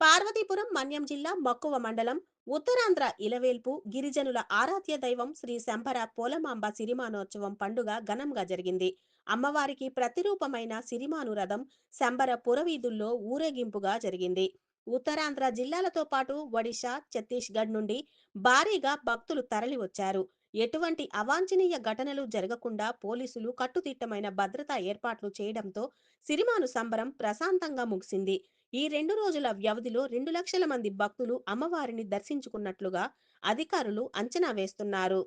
పార్వతీపురం మన్యం జిల్లా మక్కువ మండలం ఉత్తరాంధ్ర ఇలవేల్పు గిరిజనుల ఆరాధ్య దైవం శ్రీ శంభర పోలమాంబ సిరిమానోత్సవం పండుగ ఘనంగా జరిగింది. అమ్మవారికి ప్రతిరూపమైన సిరిమాను రథం శంబర పురవీధుల్లో ఊరేగింపుగా జరిగింది. ఉత్తరాంధ్ర జిల్లాలతో పాటు ఒడిశా ఛత్తీస్గఢ్ నుండి భారీగా భక్తులు తరలివచ్చారు. ఎటువంటి అవాంఛనీయ ఘటనలు జరగకుండా పోలీసులు కట్టుదిట్టమైన భద్రతా ఏర్పాట్లు చేయడంతో సిరిమాను సంబరం ప్రశాంతంగా ముగిసింది. ఈ రెండు రోజుల వ్యవధిలో రెండు లక్షల మంది భక్తులు అమ్మవారిని దర్శించుకున్నట్లుగా అధికారులు అంచనా వేస్తున్నారు.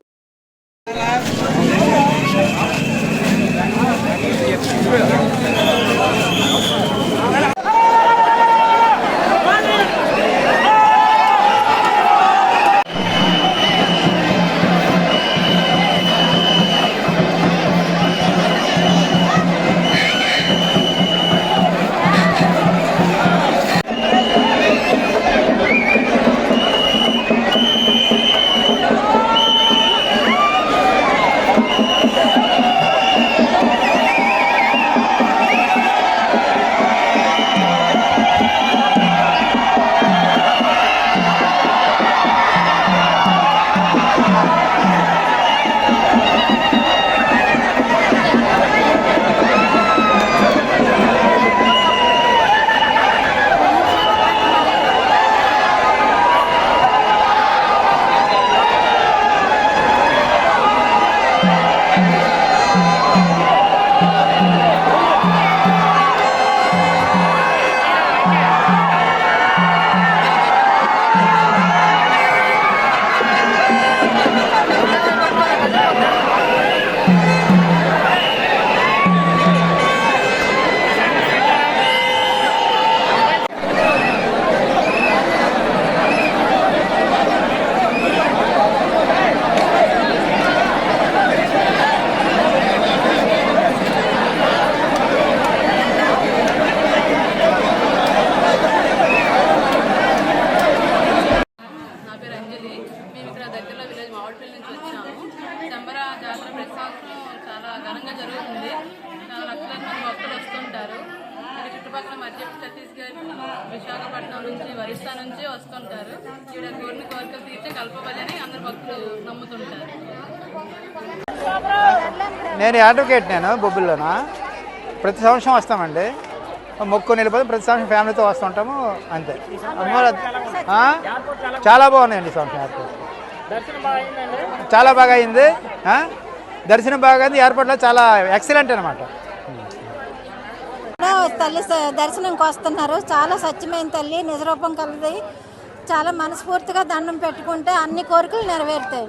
మేము ఇక్కడ దగ్గరలో విలేజ్ మామిడిపల్లి నుంచి వచ్చాము. శంబర జాతర ప్రసాదం చాలా ఘనంగా జరుగుతుంది. చాలా లక్షలాది మంది భక్తులు వస్తుంటారు. ఇక్కడ చుట్టుపక్కల మధ్య ఛత్తీస్గఢ్ విశాఖపట్నం నుంచి ఒరిస్సా నుంచి వస్తుంటారు. ఇక్కడ కోరిన కోరికలు తీర్చే కల్పబలని అందరు భక్తులు నమ్ముతుంటారు. నేను అడ్వకేట్ నేను బొబ్బుల్లోనా? ప్రతి సంవత్సరం వస్తామండి. మొక్కు నిలిపోతే ప్రతి సంవత్సరం ఫ్యామిలీతో వస్తుంటాము అంతే. చాలా బాగున్నాయండి స్వామి ఎయిర్పోర్ట్ చాలా బాగా అయింది. దర్శనం బాగా అయింది. ఎయిర్పోర్ట్లో చాలా ఎక్సలెంట్ అనమాట తల్లి దర్శనంకి వస్తున్నారు. చాలా సత్యమైన తల్లి నిజరూపం కలది. చాలా మనస్ఫూర్తిగా దండం పెట్టుకుంటే అన్ని కోరికలు నెరవేరుతాయి.